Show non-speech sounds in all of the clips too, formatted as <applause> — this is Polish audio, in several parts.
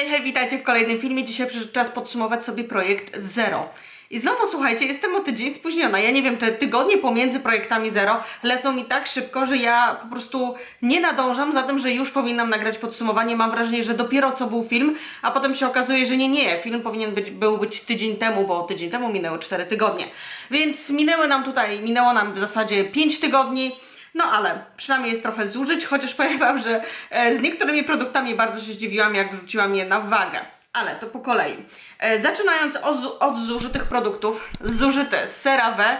Hej, hej, witajcie w kolejnym filmie. Dzisiaj przyszedł czas podsumować sobie projekt Zero. I znowu słuchajcie, jestem o tydzień spóźniona. Ja nie wiem, te tygodnie pomiędzy projektami Zero lecą mi tak szybko, że ja po prostu nie nadążam za tym, że już powinnam nagrać podsumowanie. Mam wrażenie, że dopiero co był film, a potem się okazuje, że nie, nie. Film powinien być, był być tydzień temu, bo tydzień temu minęły 4 tygodnie. Więc minęły nam tutaj, minęło nam w zasadzie 5 tygodni. No ale przynajmniej jest trochę zużyć, chociaż powiem Wam, że e, z niektórymi produktami bardzo się zdziwiłam, jak wrzuciłam je na wagę. Ale to po kolei. E, zaczynając od, od zużytych produktów, zużyte CeraVe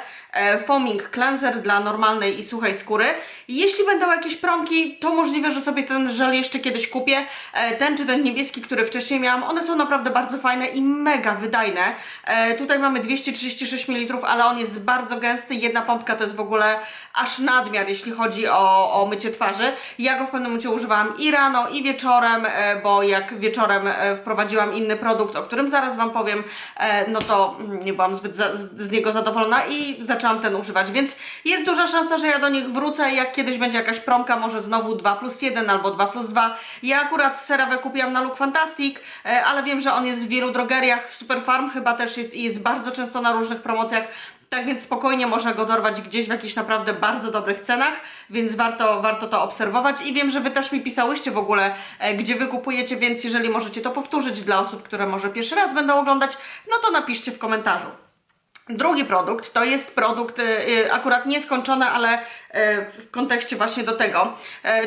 Foaming Cleanser dla normalnej i suchej skóry. Jeśli będą jakieś promki, to możliwe, że sobie ten żel jeszcze kiedyś kupię. E, ten czy ten niebieski, który wcześniej miałam, one są naprawdę bardzo fajne i mega wydajne. E, tutaj mamy 236 ml, ale on jest bardzo gęsty. Jedna pompka to jest w ogóle aż nadmiar, jeśli chodzi o, o mycie twarzy. Ja go w pewnym momencie używałam i rano, i wieczorem, e, bo jak wieczorem e, wprowadziłam inny produkt, o którym zaraz Wam powiem, e, no to mm, nie byłam zbyt za, z niego zadowolona i zaczęłam ten używać, więc jest duża szansa, że ja do nich wrócę, jak kiedyś będzie jakaś promka, może znowu 2 plus 1 albo 2 plus 2. Ja akurat CeraVe kupiłam na Look Fantastic, e, ale wiem, że on jest w wielu drogeriach, w Superfarm chyba też jest i jest bardzo często na różnych promocjach, tak więc spokojnie można go dorwać gdzieś w jakichś naprawdę bardzo dobrych cenach, więc warto, warto to obserwować. I wiem, że Wy też mi pisałyście w ogóle, e, gdzie Wy kupujecie, więc jeżeli możecie to powtórzyć dla osób, które może pierwszy raz będą oglądać, no to napiszcie w komentarzu. Drugi produkt to jest produkt y, y, akurat nieskończony, ale y, w kontekście właśnie do tego.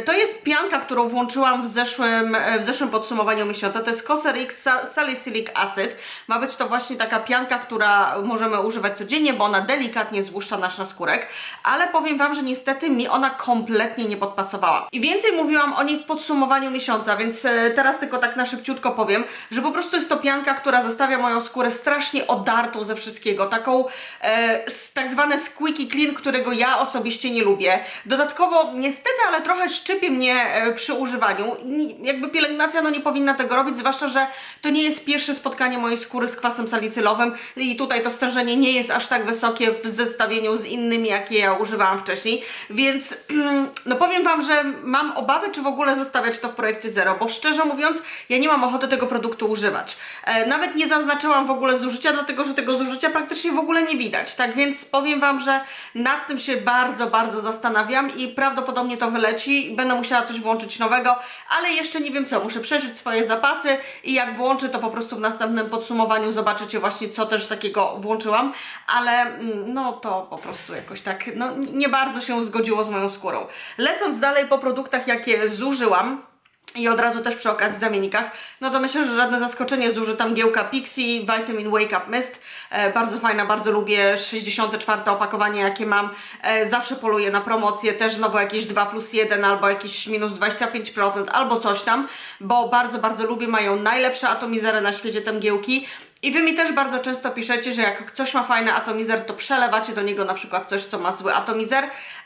To jest pianka, którą włączyłam w zeszłym, w zeszłym podsumowaniu miesiąca. To jest Sa- Salicylic Acid. Ma być to właśnie taka pianka, która możemy używać codziennie, bo ona delikatnie złuszcza nasz naskórek. Ale powiem Wam, że niestety mi ona kompletnie nie podpasowała. I więcej mówiłam o niej w podsumowaniu miesiąca, więc teraz tylko tak na szybciutko powiem, że po prostu jest to pianka, która zostawia moją skórę strasznie odartą ze wszystkiego. Taką e, s- tak zwane squeaky clean, którego ja osobiście nie lubię. Dodatkowo niestety, ale trochę szczypie mnie e, przy używaniu. Ni- Jakby pielęgnacja no nie powinna tego robić, zwłaszcza, że to nie jest pierwsze spotkanie mojej skóry z kwasem salicylowym i tutaj to stężenie nie jest aż tak wysokie w zestawieniu z innymi, jakie ja używałam wcześniej, więc <clears throat> no powiem Wam, że mam obawy, czy w ogóle zostawiać to w projekcie Zero, bo szczerze mówiąc, ja nie mam ochoty tego produktu używać. E, nawet nie zaznaczyłam w ogóle zużycia, dlatego że tego zużycia praktycznie w ogóle nie widać. Tak więc powiem Wam, że nad tym się bardzo, bardzo zastanawiam i prawdopodobnie to wyleci będę musiała coś włączyć nowego, ale jeszcze nie wiem co. Muszę przeżyć swoje zapasy i jak włączę, to po prostu w następnym podsumowaniu zobaczycie właśnie, co też takiego włączyłam, ale mm, no to po prostu jakoś tak, no nie bardzo się zgodziło z moją skórą. Lecąc dalej po produktach, jakie zużyłam, i od razu też przy okazji zamiennikach, no to myślę, że żadne zaskoczenie zużyta mgiełka Pixie Vitamin Wake Up Mist. E, bardzo fajna, bardzo lubię 64 opakowanie jakie mam. E, zawsze poluję na promocję, też znowu jakieś 2 plus 1 albo jakieś minus 25% albo coś tam, bo bardzo, bardzo lubię, mają najlepsze atomizery na świecie te mgiełki. I Wy mi też bardzo często piszecie, że jak coś ma fajny atomizer, to przelewacie do niego na przykład coś, co ma zły atomizer,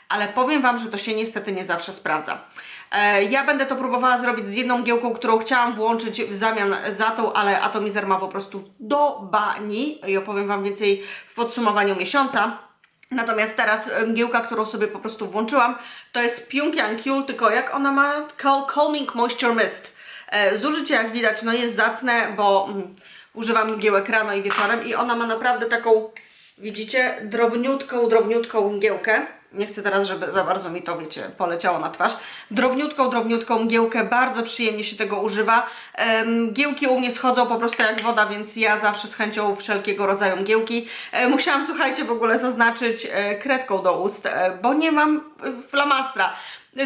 ale powiem Wam, że to się niestety nie zawsze sprawdza. E, Ja będę to próbowała zrobić z jedną giełką, którą chciałam włączyć w zamian za tą, ale atomizer ma po prostu do bani i opowiem Wam więcej w podsumowaniu miesiąca. Natomiast teraz mgiełka, którą sobie po prostu włączyłam, to jest Pyongyang Yul, tylko jak ona ma? Cal Calming Moisture Mist. E, Zużycie jak widać no jest zacne, bo mm, używam mgiełek rano i wieczorem i ona ma naprawdę taką, widzicie, drobniutką, drobniutką mgiełkę. Nie chcę teraz, żeby za bardzo mi to, wiecie, poleciało na twarz. Drobniutką, drobniutką mgiełkę, bardzo przyjemnie się tego używa. Mgiełki u mnie schodzą po prostu jak woda, więc ja zawsze z chęcią wszelkiego rodzaju mgiełki. E, Musiałam, słuchajcie, w ogóle zaznaczyć e, kredką do ust, e, bo nie mam flamastra.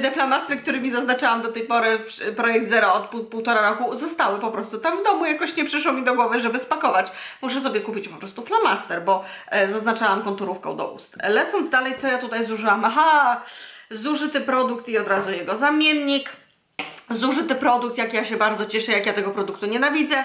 Te flamastry, którymi zaznaczałam do tej pory w projekt Zero od pół, półtora roku, zostały po prostu tam w domu. Jakoś nie przyszło mi do głowy, żeby spakować. Muszę sobie kupić po prostu flamaster, bo e, zaznaczałam konturówką do ust. Lecąc dalej, co ja tutaj zużyłam? Aha, zużyty produkt i od razu jego zamiennik. Zużyty produkt, jak ja się bardzo cieszę, jak ja tego produktu nienawidzę.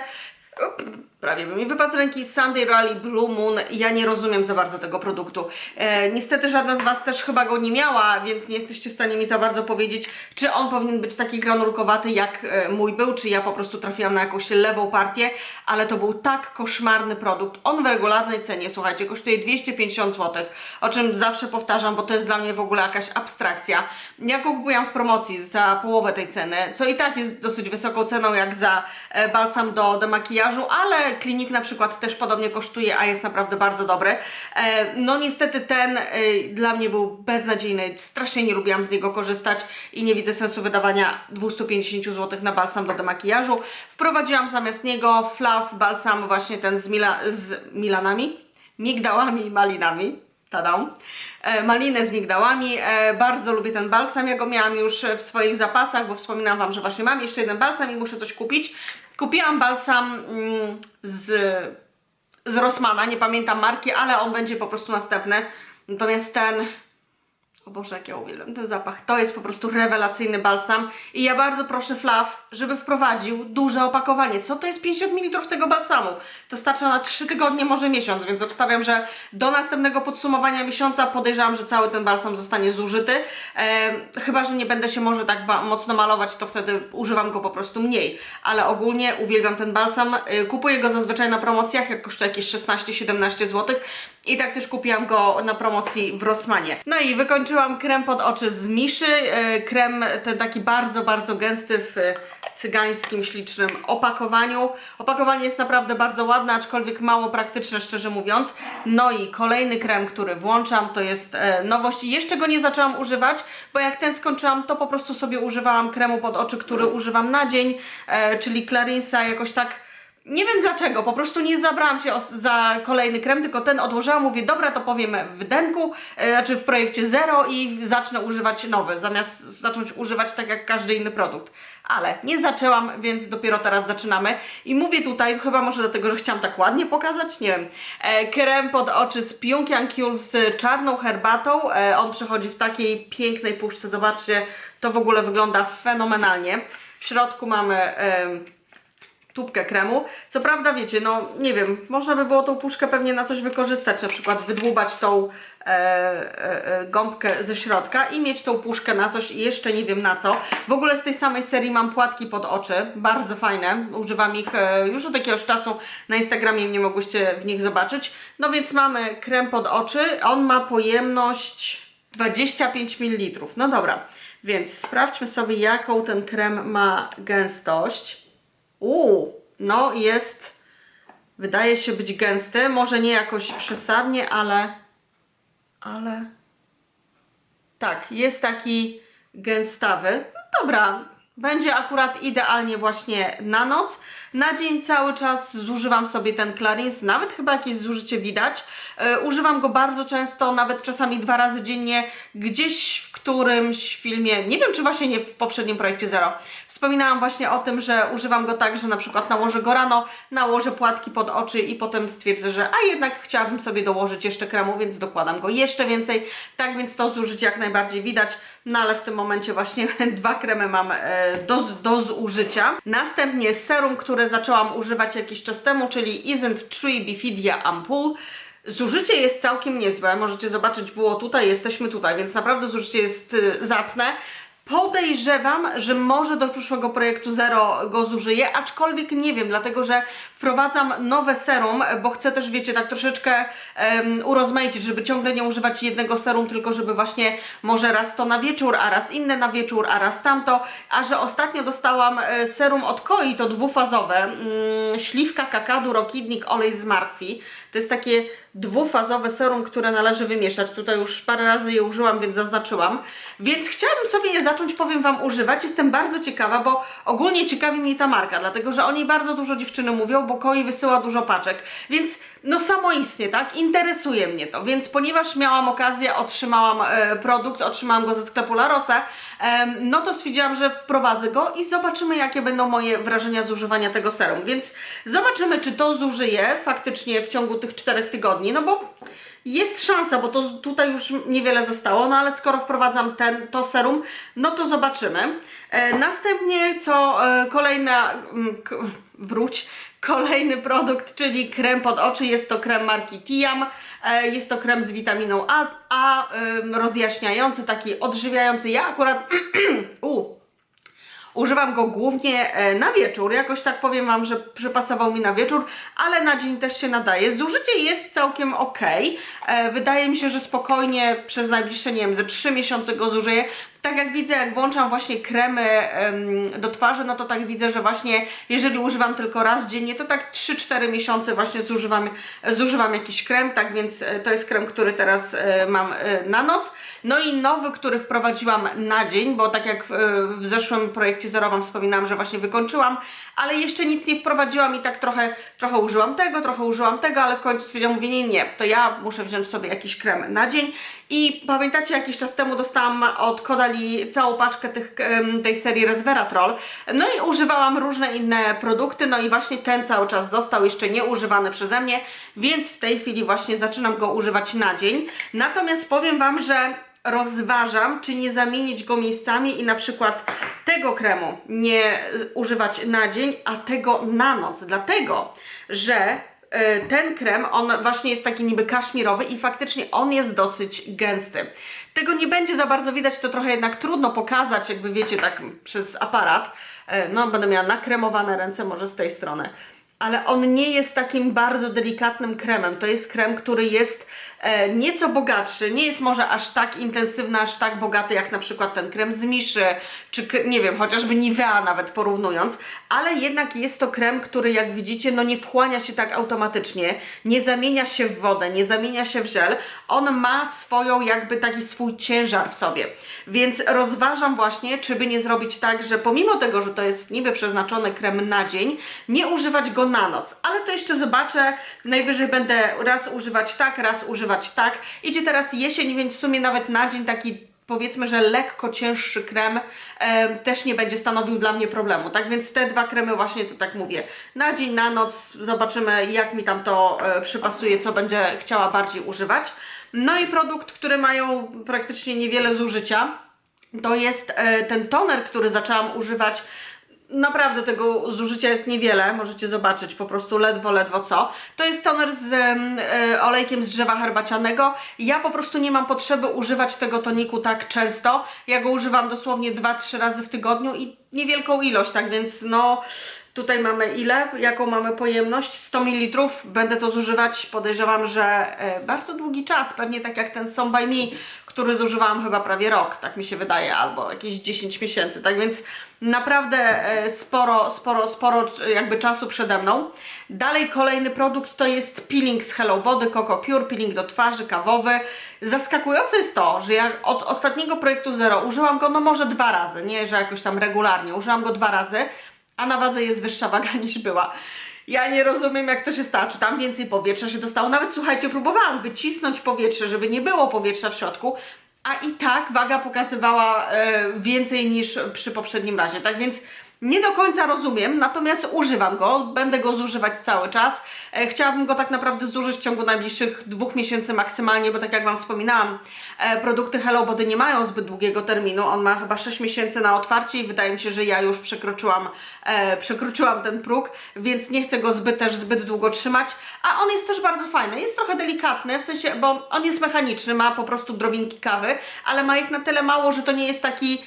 Prawie by mi wypadł z ręki Sunday Rally Blue Moon. Ja nie rozumiem za bardzo tego produktu. E, niestety żadna z Was też chyba go nie miała, więc nie jesteście w stanie mi za bardzo powiedzieć, czy on powinien być taki granulkowaty jak e, mój był, czy ja po prostu trafiłam na jakąś lewą partię, ale to był tak koszmarny produkt. On w regularnej cenie, słuchajcie, kosztuje 250 zł, o czym zawsze powtarzam, bo to jest dla mnie w ogóle jakaś abstrakcja. Ja go kupiłam w promocji za połowę tej ceny, co i tak jest dosyć wysoką ceną jak za e, balsam do demakijażu, ale klinik na przykład też podobnie kosztuje, a jest naprawdę bardzo dobry. E, no niestety ten e, dla mnie był beznadziejny, strasznie nie lubiłam z niego korzystać i nie widzę sensu wydawania 250 zł na balsam do demakijażu. Wprowadziłam zamiast niego Fluff balsam właśnie ten z, Mila, z Milanami, migdałami i malinami. Tadam. E, malinę z migdałami. E, bardzo lubię ten balsam. Ja go miałam już w swoich zapasach, bo wspominałam Wam, że właśnie mam jeszcze jeden balsam i muszę coś kupić. Kupiłam balsam mm, z, z Rossmana, nie pamiętam marki, ale on będzie po prostu następny. Natomiast ten o Boże, jak ja uwielbiam ten zapach. To jest po prostu rewelacyjny balsam. I ja bardzo proszę Flaw, żeby wprowadził duże opakowanie. Co to jest 50 ml tego balsamu? To starcza na 3 tygodnie, może miesiąc, więc obstawiam, że do następnego podsumowania miesiąca podejrzewam, że cały ten balsam zostanie zużyty. E, chyba, że nie będę się może tak mocno malować, to wtedy używam go po prostu mniej. Ale ogólnie uwielbiam ten balsam. E, kupuję go zazwyczaj na promocjach, jak kosztuje jakieś 16-17 zł. I tak też kupiłam go na promocji w Rossmanie. No i wykończyłam krem pod oczy z Miszy. E, Krem ten taki bardzo, bardzo gęsty w cygańskim, ślicznym opakowaniu. Opakowanie jest naprawdę bardzo ładne, aczkolwiek mało praktyczne, szczerze mówiąc. No i kolejny krem, który włączam, to jest e, nowość. Jeszcze go nie zaczęłam używać, bo jak ten skończyłam, to po prostu sobie używałam kremu pod oczy, który używam na dzień, e, czyli Clarinsa jakoś tak nie wiem dlaczego, po prostu nie zabrałam się za kolejny krem, tylko ten odłożyłam, mówię, dobra, to powiem w denku, e, znaczy w projekcie zero i zacznę używać nowy, zamiast zacząć używać tak jak każdy inny produkt. Ale nie zaczęłam, więc dopiero teraz zaczynamy. I mówię tutaj, chyba może dlatego, że chciałam tak ładnie pokazać, nie wiem, e, krem pod oczy z Pyongyang Kul z czarną herbatą. E, on przychodzi w takiej pięknej puszce, zobaczcie, to w ogóle wygląda fenomenalnie. W środku mamy... tubkę kremu. Co prawda, wiecie, no nie wiem, można by było tą puszkę pewnie na coś wykorzystać, na przykład wydłubać tą e, e, e, gąbkę ze środka i mieć tą puszkę na coś i jeszcze nie wiem na co. W ogóle z tej samej serii mam płatki pod oczy, bardzo fajne, używam ich e, już od jakiegoś czasu na Instagramie, nie mogłyście w nich zobaczyć. No więc mamy krem pod oczy, on ma pojemność 25 ml. No dobra, więc sprawdźmy sobie jaką ten krem ma gęstość. Uuu, no jest, wydaje się być gęsty, może nie jakoś przesadnie, ale, ale, tak, jest taki gęstawy. Dobra, będzie akurat idealnie właśnie na noc. Na dzień cały czas zużywam sobie ten Clarins, nawet chyba jakieś zużycie widać. E, używam go bardzo często, nawet czasami dwa razy dziennie, gdzieś w którymś filmie, nie wiem czy właśnie nie w poprzednim projekcie Zero. Wspominałam właśnie o tym, że używam go tak, że na przykład nałożę go rano, nałożę płatki pod oczy i potem stwierdzę, że a jednak chciałabym sobie dołożyć jeszcze kremu, więc dokładam go jeszcze więcej. Tak więc to zużycie jak najbardziej widać, no ale w tym momencie właśnie <laughs> dwa kremy mam e, do, do zużycia. Następnie serum, które zaczęłam używać jakiś czas temu, czyli Isn't Tree Bifidia Ampoule. Zużycie jest całkiem niezłe, możecie zobaczyć, było tutaj, jesteśmy tutaj, więc naprawdę zużycie jest y, zacne. Podejrzewam, że może do przyszłego projektu Zero go zużyję, aczkolwiek nie wiem, dlatego że wprowadzam nowe serum, bo chcę też, wiecie, tak troszeczkę um, urozmaicić, żeby ciągle nie używać jednego serum, tylko żeby właśnie może raz to na wieczór, a raz inne na wieczór, a raz tamto. A że ostatnio dostałam e, serum od Koi, to dwufazowe, mm, śliwka, kakadu, rokidnik, olej z martwi. To jest takie dwufazowe serum, które należy wymieszać. Tutaj już parę razy je użyłam, więc zaznaczyłam. Więc chciałabym sobie je zacząć, powiem Wam, używać. Jestem bardzo ciekawa, bo ogólnie ciekawi mnie ta marka, dlatego że o niej bardzo dużo dziewczyny mówią, bo Koi wysyła dużo paczek. Więc no samoistnie, tak? Interesuje mnie to. Więc ponieważ miałam okazję, otrzymałam e, produkt, otrzymałam go ze sklepu La Rosa, em, no to stwierdziłam, że wprowadzę go i zobaczymy, jakie będą moje wrażenia z używania tego serum. Więc zobaczymy, czy to zużyję faktycznie w ciągu tych czterech tygodni, no bo jest szansa, bo to tutaj już niewiele zostało, no ale skoro wprowadzam ten, to serum, no to zobaczymy. E, następnie co e, kolejna, wróć. Kolejny produkt, czyli krem pod oczy. Jest to krem marki Tiam. E, Jest to krem z witaminą A, A rozjaśniający, taki odżywiający. Ja akurat <clears throat> u, Używam go głównie e, na wieczór, jakoś tak powiem Wam, że przypasował mi na wieczór, ale na dzień też się nadaje. Zużycie jest całkiem ok. E, Wydaje mi się, że spokojnie przez najbliższe, nie wiem, ze 3 miesiące go zużyję. Tak jak widzę, jak włączam właśnie kremy em, do twarzy, no to tak widzę, że właśnie jeżeli używam tylko raz dziennie, to tak 3-4 miesiące właśnie zużywam, zużywam jakiś krem, tak więc e, to jest krem, który teraz e, mam e, na noc. No i nowy, który wprowadziłam na dzień, bo tak jak w, w zeszłym projekcie zerowym wspominałam, że właśnie wykończyłam, ale jeszcze nic nie wprowadziłam i tak trochę, trochę użyłam tego, trochę użyłam tego, ale w końcu stwierdziłam, mówię, nie, nie, to ja muszę wziąć sobie jakiś krem na dzień i pamiętacie, jakiś czas temu dostałam od Kodali całą paczkę tych, tej serii Resveratrol, no i używałam różne inne produkty, no i właśnie ten cały czas został jeszcze nieużywany przeze mnie, więc w tej chwili właśnie zaczynam go używać na dzień, natomiast powiem Wam, że rozważam, czy nie zamienić go miejscami i na przykład tego kremu nie używać na dzień, a tego na noc, dlatego, że ten krem, on właśnie jest taki niby kaszmirowy i faktycznie on jest dosyć gęsty. Tego nie będzie za bardzo widać, to trochę jednak trudno pokazać, jakby wiecie, tak przez aparat. E, No, będę miała nakremowane ręce może z tej strony. Ale on nie jest takim bardzo delikatnym kremem. To jest krem, który jest e, nieco bogatszy. Nie jest może aż tak intensywny, aż tak bogaty jak na przykład ten krem z Miszy, czy nie wiem, chociażby Nivea nawet porównując. Ale jednak jest to krem, który jak widzicie, no nie wchłania się tak automatycznie, nie zamienia się w wodę, nie zamienia się w żel. On ma swoją jakby taki swój ciężar w sobie. Więc rozważam właśnie, czy by nie zrobić tak, że pomimo tego, że to jest niby przeznaczony krem na dzień, nie używać go na noc. Ale to jeszcze zobaczę. Najwyżej będę raz używać tak, raz używać tak. Idzie teraz jesień, więc w sumie nawet na dzień taki powiedzmy, że lekko cięższy krem e, też nie będzie stanowił dla mnie problemu, tak? Więc te dwa kremy właśnie, to tak mówię, na dzień, na noc, zobaczymy jak mi tam to e, przypasuje, co będę chciała bardziej używać. No i produkt, który mają praktycznie niewiele zużycia, to jest e, ten toner, który zaczęłam używać Naprawdę tego zużycia jest niewiele, możecie zobaczyć po prostu ledwo, ledwo co. To jest toner z e, olejkiem z drzewa herbacianego. Ja po prostu nie mam potrzeby używać tego toniku tak często. Ja go używam dosłownie 2-3 razy w tygodniu i niewielką ilość, tak więc no tutaj mamy ile, jaką mamy pojemność, 100 ml, będę to zużywać, podejrzewam, że e, bardzo długi czas, pewnie tak jak ten Some By Me, który zużywałam chyba prawie rok, tak mi się wydaje, albo jakieś 10 miesięcy, tak więc naprawdę e, sporo, sporo, sporo e, jakby czasu przede mną. Dalej kolejny produkt to jest peeling z Hello Body Coco Pure, peeling do twarzy, kawowy. Zaskakujące jest to, że ja od ostatniego projektu Zero użyłam go no może dwa razy, nie, że jakoś tam regularnie, użyłam go dwa razy, a na wadze jest wyższa waga <laughs> niż była. Ja nie rozumiem, jak to się stało. Czy tam więcej powietrza się dostało? Nawet słuchajcie, próbowałam wycisnąć powietrze, żeby nie było powietrza w środku, a i tak waga pokazywała e, więcej niż przy poprzednim razie. Tak więc nie do końca rozumiem, natomiast używam go, będę go zużywać cały czas. E, chciałabym go tak naprawdę zużyć w ciągu najbliższych dwóch miesięcy maksymalnie, bo tak jak Wam wspominałam, e, produkty Hello Body nie mają zbyt długiego terminu. On ma chyba 6 miesięcy na otwarcie i wydaje mi się, że ja już przekroczyłam, e, przekroczyłam ten próg, więc nie chcę go zbyt też zbyt długo trzymać. A on jest też bardzo fajny, jest trochę delikatny, w sensie, bo on jest mechaniczny, ma po prostu drobinki kawy, ale ma ich na tyle mało, że to nie jest taki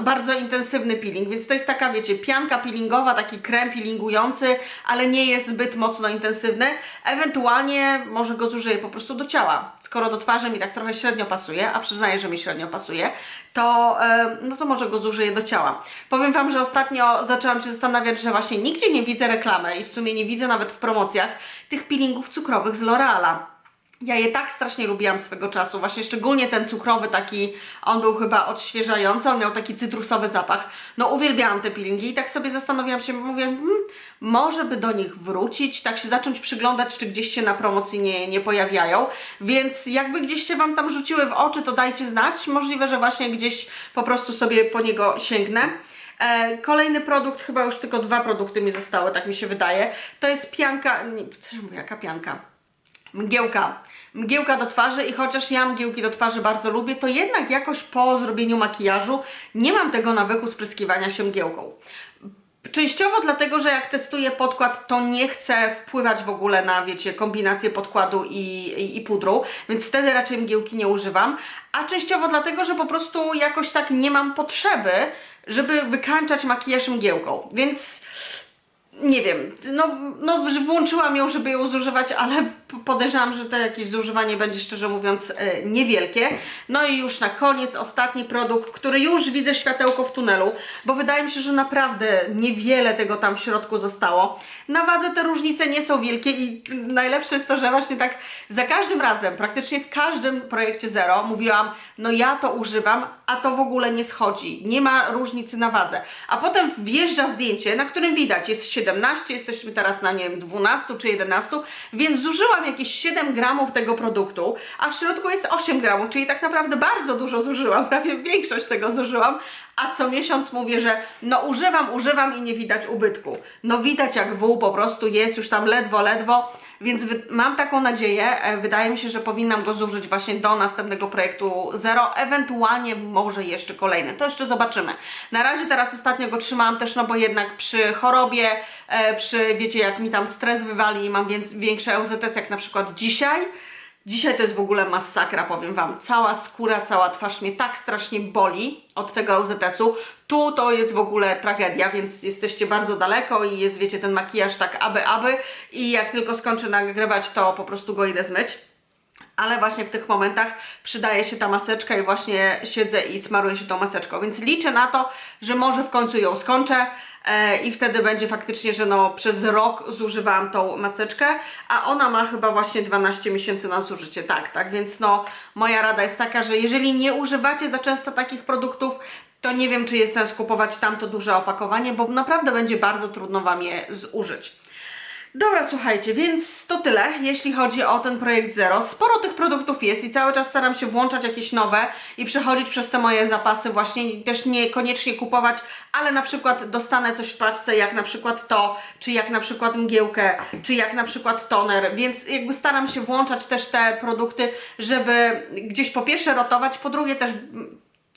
bardzo intensywny peeling, więc to jest taka, wiecie, pianka peelingowa, taki krem peelingujący, ale nie jest zbyt mocno intensywny. Ewentualnie może go zużyję po prostu do ciała. Skoro do twarzy mi tak trochę średnio pasuje, a przyznaję, że mi średnio pasuje, to, no to może go zużyję do ciała. Powiem Wam, że ostatnio zaczęłam się zastanawiać, że właśnie nigdzie nie widzę reklamy i w sumie nie widzę nawet w promocjach tych peelingów cukrowych z L'Oreala. Ja je tak strasznie lubiłam swego czasu, właśnie szczególnie ten cukrowy taki, on był chyba odświeżający, on miał taki cytrusowy zapach. No uwielbiałam te peelingi i tak sobie zastanawiałam się, mówię, hmm, może by do nich wrócić, tak się zacząć przyglądać, czy gdzieś się na promocji nie, nie pojawiają. Więc jakby gdzieś się Wam tam rzuciły w oczy, to dajcie znać. Możliwe, że właśnie gdzieś po prostu sobie po niego sięgnę. E, kolejny produkt, chyba już tylko dwa produkty mi zostały, tak mi się wydaje. To jest pianka, nie, jaka pianka? Mgiełka. Mgiełka do twarzy i chociaż ja mgiełki do twarzy bardzo lubię, to jednak jakoś po zrobieniu makijażu nie mam tego nawyku spryskiwania się mgiełką. Częściowo dlatego, że jak testuję podkład, to nie chcę wpływać w ogóle na, wiecie, kombinację podkładu i, i, i pudru, więc wtedy raczej mgiełki nie używam. A częściowo dlatego, że po prostu jakoś tak nie mam potrzeby, żeby wykańczać makijaż mgiełką. Więc nie wiem, no, no włączyłam ją, żeby ją zużywać, ale podejrzewam, że to jakieś zużywanie będzie szczerze mówiąc e, niewielkie. No i już na koniec ostatni produkt, który już widzę światełko w tunelu, bo wydaje mi się, że naprawdę niewiele tego tam w środku zostało. Na wadze te różnice nie są wielkie i najlepsze jest to, że właśnie tak za każdym razem, praktycznie w każdym projekcie Zero mówiłam, no ja to używam, a to w ogóle nie schodzi, nie ma różnicy na wadze. A potem wjeżdża zdjęcie, na którym widać, jest 17, jesteśmy teraz na nie wiem 12 czy 11, więc zużyłam jakieś 7 gramów tego produktu, a w środku jest 8 gramów, czyli tak naprawdę bardzo dużo zużyłam, <laughs> prawie większość tego zużyłam, a co miesiąc mówię, że no używam, używam i nie widać ubytku. No widać jak wół po prostu jest już tam ledwo, ledwo, więc mam taką nadzieję, e, wydaje mi się, że powinnam go zużyć właśnie do następnego projektu Zero, ewentualnie może jeszcze kolejny, to jeszcze zobaczymy. Na razie teraz ostatnio go trzymałam też, no bo jednak przy chorobie, e, przy wiecie jak mi tam stres wywali i mam więc, większe LZS jak na przykład dzisiaj, Dzisiaj to jest w ogóle masakra, powiem Wam. Cała skóra, cała twarz mnie tak strasznie boli od tego LZS-u. Tu to jest w ogóle tragedia, więc jesteście bardzo daleko i jest, wiecie, ten makijaż tak aby, aby i jak tylko skończę nagrywać, to po prostu go idę zmyć. Ale właśnie w tych momentach przydaje się ta maseczka i właśnie siedzę i smaruję się tą maseczką, więc liczę na to, że może w końcu ją skończę i wtedy będzie faktycznie, że no przez rok zużywałam tą maseczkę, a ona ma chyba właśnie 12 miesięcy na zużycie, tak, tak, więc no moja rada jest taka, że jeżeli nie używacie za często takich produktów, to nie wiem, czy jest sens kupować tamto duże opakowanie, bo naprawdę będzie bardzo trudno Wam je zużyć. Dobra, słuchajcie, więc to tyle, jeśli chodzi o ten projekt Zero. Sporo tych produktów jest i cały czas staram się włączać jakieś nowe i przechodzić przez te moje zapasy właśnie też niekoniecznie kupować, ale na przykład dostanę coś w paczce, jak na przykład to, czy jak na przykład mgiełkę, czy jak na przykład toner, więc jakby staram się włączać też te produkty, żeby gdzieś po pierwsze rotować, po drugie też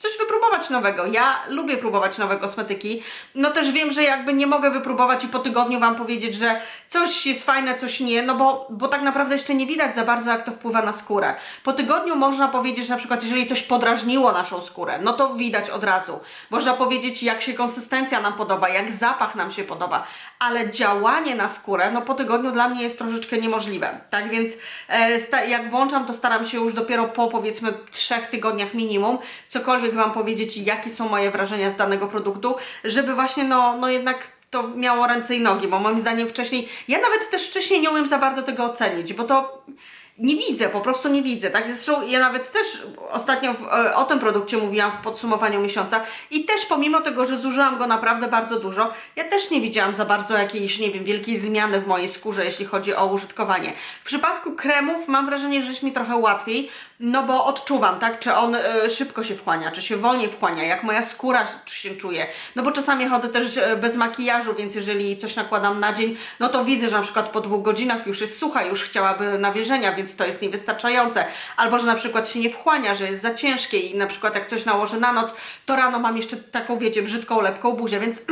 coś wypróbować nowego. Ja lubię próbować nowe kosmetyki. No też wiem, że jakby nie mogę wypróbować i po tygodniu Wam powiedzieć, że coś jest fajne, coś nie, no bo, bo tak naprawdę jeszcze nie widać za bardzo, jak to wpływa na skórę. Po tygodniu można powiedzieć, na przykład jeżeli coś podrażniło naszą skórę, no to widać od razu. Można powiedzieć, jak się konsystencja nam podoba, jak zapach nam się podoba, ale działanie na skórę, no po tygodniu dla mnie jest troszeczkę niemożliwe. Tak więc e, jak włączam, to staram się już dopiero po powiedzmy trzech tygodniach minimum cokolwiek Wam powiedzieć, jakie są moje wrażenia z danego produktu, żeby właśnie no, no jednak to miało ręce i nogi, bo moim zdaniem wcześniej, ja nawet też wcześniej nie umiem za bardzo tego ocenić, bo to nie widzę, po prostu nie widzę, tak? Zresztą ja nawet też ostatnio w, e, o tym produkcie mówiłam w podsumowaniu miesiąca i też pomimo tego, że zużyłam go naprawdę bardzo dużo, ja też nie widziałam za bardzo jakiejś, nie wiem, wielkiej zmiany w mojej skórze, jeśli chodzi o użytkowanie. W przypadku kremów mam wrażenie, że jest mi trochę łatwiej, no bo odczuwam, tak, czy on e, szybko się wchłania, czy się wolniej wchłania, jak moja skóra się czuje. No bo czasami chodzę też e, bez makijażu, więc jeżeli coś nakładam na dzień, no to widzę, że na przykład po dwóch godzinach już jest sucha, już chciałaby nawilżenia, więc to jest niewystarczające. Albo, że na przykład się nie wchłania, że jest za ciężkie i na przykład jak coś nałożę na noc, to rano mam jeszcze taką, wiecie, brzydką, lepką buzię, więc <clears throat>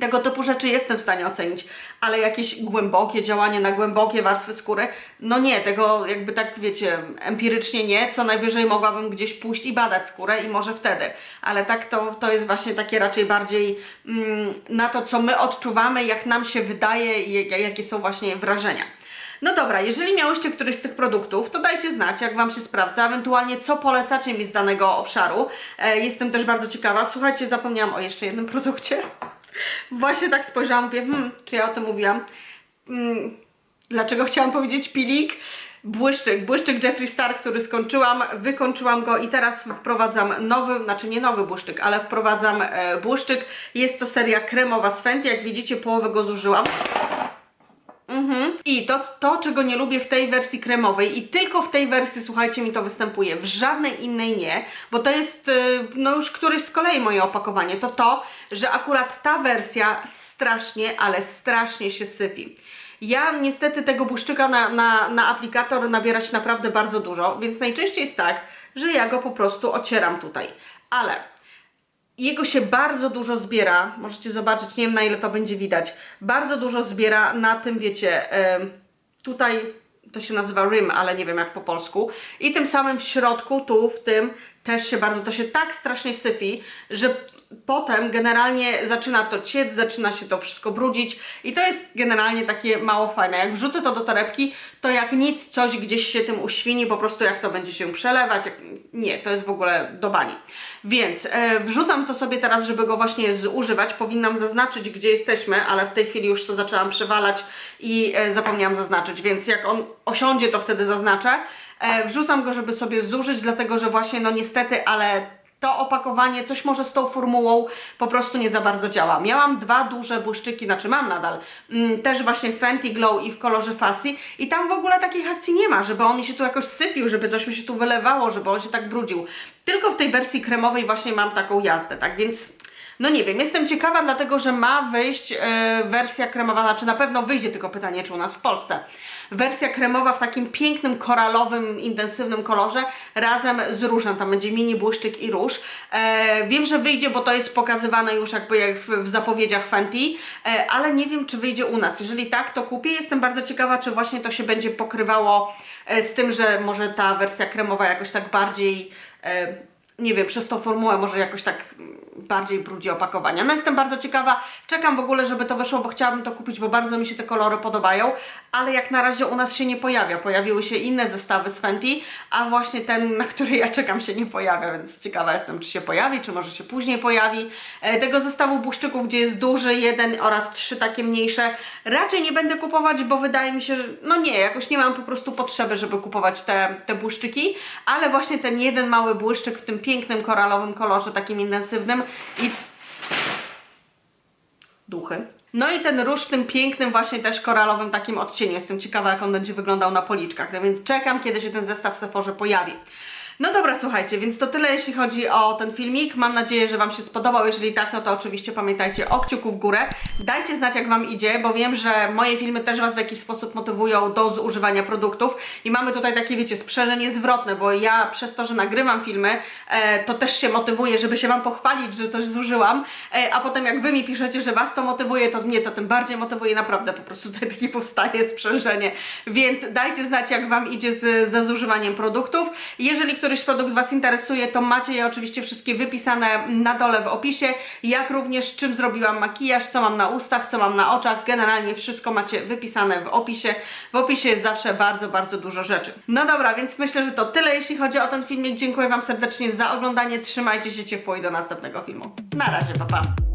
tego typu rzeczy jestem w stanie ocenić, ale jakieś głębokie działanie na głębokie warstwy skóry, no nie, tego jakby tak wiecie, empirycznie nie, co najwyżej mogłabym gdzieś pójść i badać skórę i może wtedy, ale tak to, to jest właśnie takie raczej bardziej mm, na to, co my odczuwamy, jak nam się wydaje i jak- jakie są właśnie wrażenia. No dobra, jeżeli miałyście któryś z tych produktów, to dajcie znać, jak Wam się sprawdza, ewentualnie co polecacie mi z danego obszaru. E, jestem też bardzo ciekawa. Słuchajcie, zapomniałam o jeszcze jednym produkcie. <laughs> Właśnie tak spojrzałam, mówię, hmm, czy ja o tym mówiłam? Mm, dlaczego chciałam powiedzieć pilik? Błyszczyk, błyszczyk Jeffree Star, który skończyłam, wykończyłam go i teraz wprowadzam nowy, znaczy nie nowy błyszczyk, ale wprowadzam e, błyszczyk. Jest to seria kremowa z Fenty, jak widzicie połowę go zużyłam. Mhm. I to, to, czego nie lubię w tej wersji kremowej i tylko w tej wersji, słuchajcie, mi to występuje, w żadnej innej nie, bo to jest, y, no już któryś z kolei moje opakowanie, to to, że akurat ta wersja strasznie, ale strasznie się syfi. Ja niestety tego błyszczyka na, na, na aplikator nabiera się naprawdę bardzo dużo, więc najczęściej jest tak, że ja go po prostu ocieram tutaj. Ale jego się bardzo dużo zbiera. Możecie zobaczyć, nie wiem na ile to będzie widać. Bardzo dużo zbiera na tym, wiecie, tutaj to się nazywa rim, ale nie wiem jak po polsku. I tym samym w środku, tu, w tym, też się bardzo, to się tak strasznie syfi, że potem generalnie zaczyna to ciec, zaczyna się to wszystko brudzić i to jest generalnie takie mało fajne. Jak wrzucę to do torebki, to jak nic, coś gdzieś się tym uświni, po prostu jak to będzie się przelewać, jak... nie, to jest w ogóle do bani. Więc e, wrzucam to sobie teraz, żeby go właśnie zużywać. Powinnam zaznaczyć, gdzie jesteśmy, ale w tej chwili już to zaczęłam przewalać i e, zapomniałam zaznaczyć, więc jak on osiądzie, to wtedy zaznaczę. E, wrzucam go, żeby sobie zużyć, dlatego że właśnie, no niestety, ale to opakowanie, coś może z tą formułą po prostu nie za bardzo działa. Miałam dwa duże błyszczyki, znaczy mam nadal, mm, też właśnie Fenty Glow i w kolorze Fassi i tam w ogóle takich akcji nie ma, żeby on mi się tu jakoś syfił, żeby coś mi się tu wylewało, żeby on się tak brudził. Tylko w tej wersji kremowej właśnie mam taką jazdę, tak więc... No nie wiem, jestem ciekawa, dlatego że ma wyjść e, wersja kremowa, znaczy na pewno wyjdzie, tylko pytanie, czy u nas w Polsce. Wersja kremowa w takim pięknym, koralowym, intensywnym kolorze razem z różem. Tam będzie mini błyszczyk i róż. E, wiem, że wyjdzie, bo to jest pokazywane już jakby jak w, w zapowiedziach Fenty, e, ale nie wiem, czy wyjdzie u nas. Jeżeli tak, to kupię. Jestem bardzo ciekawa, czy właśnie to się będzie pokrywało e, z tym, że może ta wersja kremowa jakoś tak bardziej... E, nie wiem, przez tą formułę może jakoś tak bardziej brudzi opakowania. No jestem bardzo ciekawa, czekam w ogóle, żeby to wyszło, bo chciałabym to kupić, bo bardzo mi się te kolory podobają, ale jak na razie u nas się nie pojawia. Pojawiły się inne zestawy z Fenty, a właśnie ten, na który ja czekam się nie pojawia, więc ciekawa jestem, czy się pojawi, czy może się później pojawi. E, tego zestawu błyszczyków, gdzie jest duży jeden oraz trzy takie mniejsze, raczej nie będę kupować, bo wydaje mi się, że no nie, jakoś nie mam po prostu potrzeby, żeby kupować te, te błyszczyki, ale właśnie ten jeden mały błyszczyk w tym pięknym koralowym kolorze, takim intensywnym i duchy. No i ten róż w tym pięknym właśnie też koralowym takim odcieniu. Jestem ciekawa jak on będzie wyglądał na policzkach, no więc czekam kiedy się ten zestaw w Sephorze pojawi. No dobra, słuchajcie, więc to tyle jeśli chodzi o ten filmik. Mam nadzieję, że Wam się spodobał. Jeżeli tak, no to oczywiście pamiętajcie o kciuku w górę. Dajcie znać, jak Wam idzie, bo wiem, że moje filmy też Was w jakiś sposób motywują do zużywania produktów. I mamy tutaj takie, wiecie, sprzężenie zwrotne, bo ja przez to, że nagrywam filmy, e, to też się motywuję, żeby się Wam pochwalić, że coś zużyłam. E, a potem jak Wy mi piszecie, że Was to motywuje, to mnie to tym bardziej motywuje. Naprawdę po prostu tutaj takie powstaje sprzężenie. Więc dajcie znać, jak Wam idzie z, ze zużywaniem produktów. Jeżeli któryś produkt Was interesuje, to macie je oczywiście wszystkie wypisane na dole w opisie, jak również czym zrobiłam makijaż, co mam na ustach, co mam na oczach, generalnie wszystko macie wypisane w opisie. W opisie jest zawsze bardzo, bardzo dużo rzeczy. No dobra, więc myślę, że to tyle jeśli chodzi o ten filmik. Dziękuję Wam serdecznie za oglądanie, trzymajcie się ciepło i do następnego filmu. Na razie, pa pa!